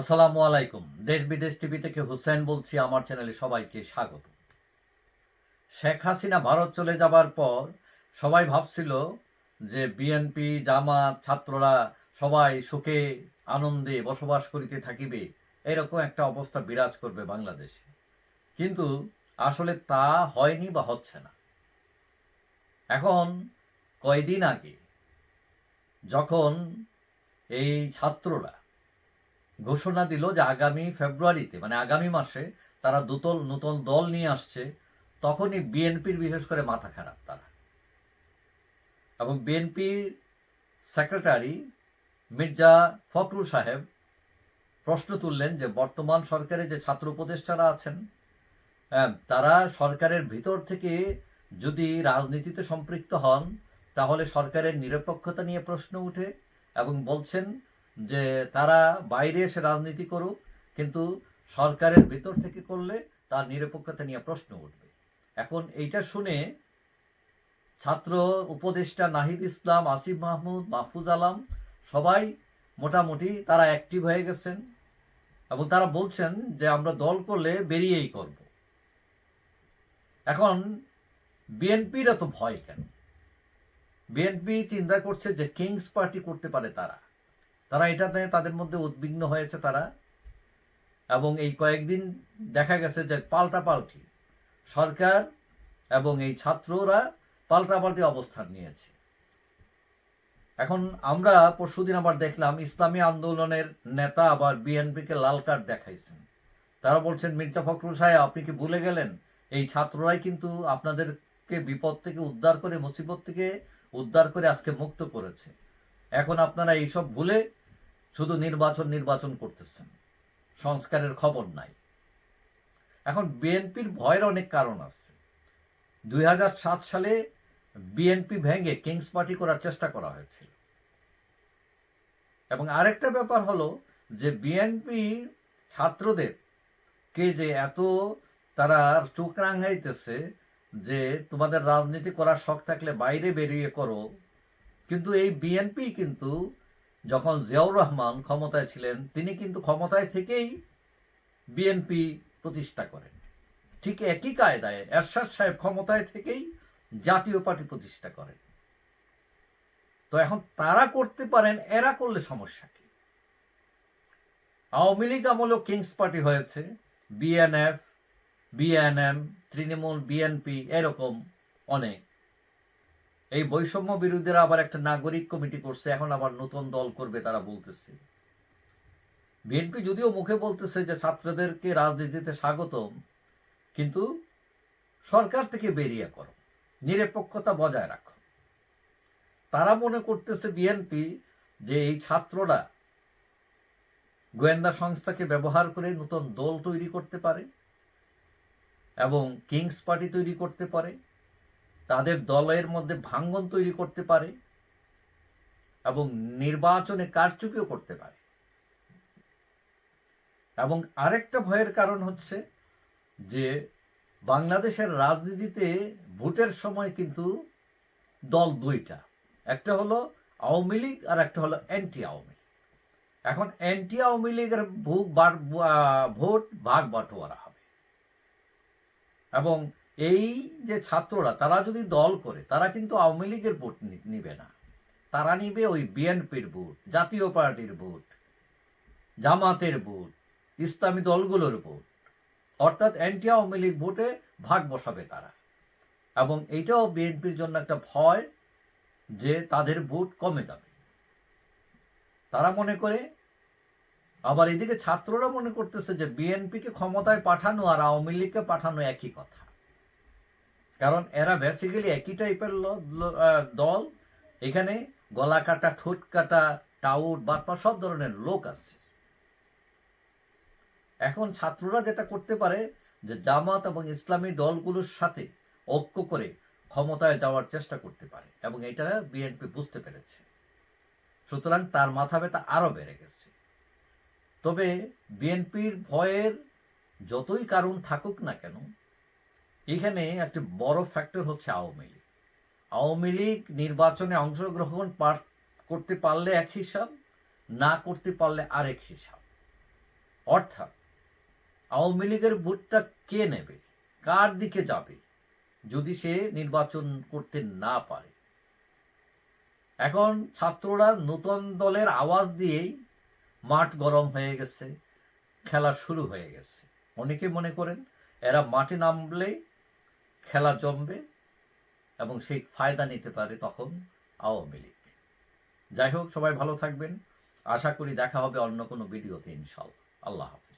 আসসালামু আলাইকুম। দেশ বিদেশ টিভি থেকে হুসেন বলছি, আমার চ্যানেলে সবাইকে স্বাগত। শেখ হাসিনা ভারত চলে যাবার পর সবাই ভাবছিল যে বিএনপি জামাত, ছাত্ররা সবাই সুখে, আনন্দে বসবাস করিতে থাকিবে। এরকম একটা অবস্থা বিরাজ করবে বাংলাদেশে। কিন্তু আসলে তা হয়নি বা হচ্ছে না। এখন কয়দিন আগে যখন এই ছাত্ররা ঘোষণা দিল যে আগামী ফেব্রুয়ারিতে মানে আগামী মাসে তারা দুতল নতুন দল নিয়ে আসছে তখনই বিএনপির বিশেষ করে মাথা খারাপ তারা। এবং বিএনপির সেক্রেটারি মির্জা ফখরুল সাহেব প্রশ্ন তুললেন যে বর্তমান সরকারে যে ছাত্র উপদেষ্টারা আছেন হ্যাঁ, তারা সরকারের ভিতর থেকে যদি রাজনীতিতে সম্পৃক্ত হন তাহলে সরকারের নিরপেক্ষতা নিয়ে প্রশ্ন উঠে এবং বলছেন যে তারা বাইরে এসে রাজনীতি করুক, কিন্তু সরকারের ভিতর থেকে করলে তার নিরপেক্ষতা নিয়ে প্রশ্ন উঠবে। এখন এইটা শুনে ছাত্র উপদেষ্টা নাহিদ ইসলাম, আসিফ মাহমুদ, মাহফুজ আলম সবাই মোটামুটি তারা অ্যাক্টিভ হয়ে গেছেন এবং তারা বলছেন যে আমরা দল করলে বেরিয়েই করব। এখন বিএনপির এত ভয় কেন? বিএনপি চিন্তা করছে যে কিংস পার্টি করতে পারে তারা। তারা এটাতে তাদের মধ্যে উদ্বিগ্ন হয়েছে তারা। এবং এই কয়েকদিন দেখা গেছে যে পাল্টাপাল্টি সরকার এবং এই ছাত্ররা পাল্টাপাল্টি অবস্থান নিয়েছে। এখন আমরা পরশুদিন আবার দেখলাম ইসলামী আন্দোলনের নেতা আবার বিএনপিকে লাল কার্ড দেখাইছেন। তারা বলছেন, মির্জা ফখরুল সাহেব, আপনি কি ভুলে গেলেন? এই ছাত্ররাই কিন্তু আপনাদেরকে বিপদ থেকে উদ্ধার করে, মুসিবত থেকে উদ্ধার করে আজকে মুক্ত করেছে। এখন আপনারা এইসব ভুলে শুধু নির্বাচন নির্বাচন করতেছেন। সংস্কারের খবর নাই। এখন বিএনপির ভয়ের অনেক কারণ আছে। দুই হাজার সাত সালে বিএনপি ভেঙে কিংস পার্টি করার চেষ্টা করা হয়েছিল। এবং আরেকটা ব্যাপার হলো যে বিএনপি ছাত্রদের কে যে এত তারা চোখ রাঙাইতেছে যে তোমাদের রাজনীতি করার শখ থাকলে বাইরে বেরিয়ে করো। কিন্তু এই বিএনপি কিন্তু যখন জিয়াউর রহমান ক্ষমতায় ছিলেন, তিনি কিন্তু ক্ষমতায় থেকেই বিএনপি প্রতিষ্ঠা করেন। ঠিক একই কায়দায় এরশাদ সাহেব ক্ষমতায় থেকেই জাতীয় পার্টি প্রতিষ্ঠা করেন। তো এখন তারা করতে পারেন, এরা করলে সমস্যা কি? আওয়ামী লীগ আমলও কিংস পার্টি হয়েছে, বিএনএফ, বিএনএম, তৃণমূল, বিএনপি, এরকম অনেক। এই বৈষম্য বিরোধীরা আবার একটা নাগরিক কমিটি করছে, এখন আবার নতুন দল করবে তারা বলতেছে। বিএনপি যদিও মুখে বলতেছে যে ছাত্রদেরকে রাজনীতিতে স্বাগতম, কিন্তু সরকার থেকে বেরিয়ে করো নিরপেক্ষতা বজায় রাখো। তারা মনে করতেছে বিএনপি যে এই ছাত্ররা গোয়েন্দা সংস্থাকে ব্যবহার করে নতুন দল তৈরি করতে পারে এবং কিংস পার্টি তৈরি করতে পারে। তাদের দলের মধ্যে ভাঙ্গন তৈরি করতে পারে এবং নির্বাচনে কারচুপিও করতে পারে। এবং আরেকটা ভয়ের কারণ হচ্ছে যে বাংলাদেশের রাজনীতিতে ভোটের সময় কিন্তু দল দুইটা, একটা হলো আওয়ামী লীগ আর একটা হলো অ্যান্টি আওয়ামী এখন অ্যান্টি আওয়ামী লীগের ভোট ভাগ বাটোয়ারা হবে। এবং এই যে ছাত্ররা, তারা যদি দল করে, তারা কিন্তু আওয়ামী লীগের ভোট নিবে না। তারা নিবে ওই বিএনপির ভোট, জাতীয় পার্টির ভোট, জামাতের ভোট, ইসলামী দলগুলোর ভোট। অর্থাৎ অ্যান্টি আওয়ামী লীগ ভোটে ভাগ বসাবে তারা। এবং এইটাও বিএনপির জন্য একটা ভয় যে তাদের ভোট কমে যাবে। তারা মনে করে, আবার এদিকে ছাত্ররা মনে করতেছে যে বিএনপিকে ক্ষমতায় পাঠানো আর আওয়ামী লীগকে পাঠানো একই কথা। কারণ এরা বেসিক্যালি একই টাইপের দল। এখানে গলা কাটা, ঠোঁট কাটা, টাউট বাটপা সব ধরনের লোক আছে। এখন ছাত্ররা যেটা করতে পারে যে জামাত এবং ইসলামী দলগুলোর সাথে ঐক্য করে ক্ষমতায় যাওয়ার চেষ্টা করতে পারে এবং এটা বিএনপি বুঝতে পেরেছে। সুতরাং তার মাথা ব্যথা আরও বেড়ে গেছে। তবে বিএনপির ভয়ের যতই কারণ থাকুক না কেন এখানে একটি বড় ফ্যাক্টর হচ্ছে আওয়ামী লীগ। আওয়ামী লীগ নির্বাচনে অংশগ্রহণ করতে পারলে এক হিসাব, না করতে পারলে আরেক হিসাব। অর্থাৎ আওয়ামী লীগের ভোটটা কে নেবে? কার দিকে যাবে? যদি সে নির্বাচন করতে না পারে। এখন ছাত্ররা নতুন দলের আওয়াজ দিয়েই মাঠ গরম হয়ে গেছে, খেলা শুরু হয়ে গেছে। অনেকে মনে করেন, এরা মাঠে নামলে খেলা জমবে এবং সেই ফায়দা নিতে পারে তখন আওয়ামী লীগ। যাই হোক, সবাই ভালো থাকবেন। আশা করি দেখা হবে অন্য কোনো ভিডিওতে ইনশাল্লাহ। আল্লাহ হাফেজ।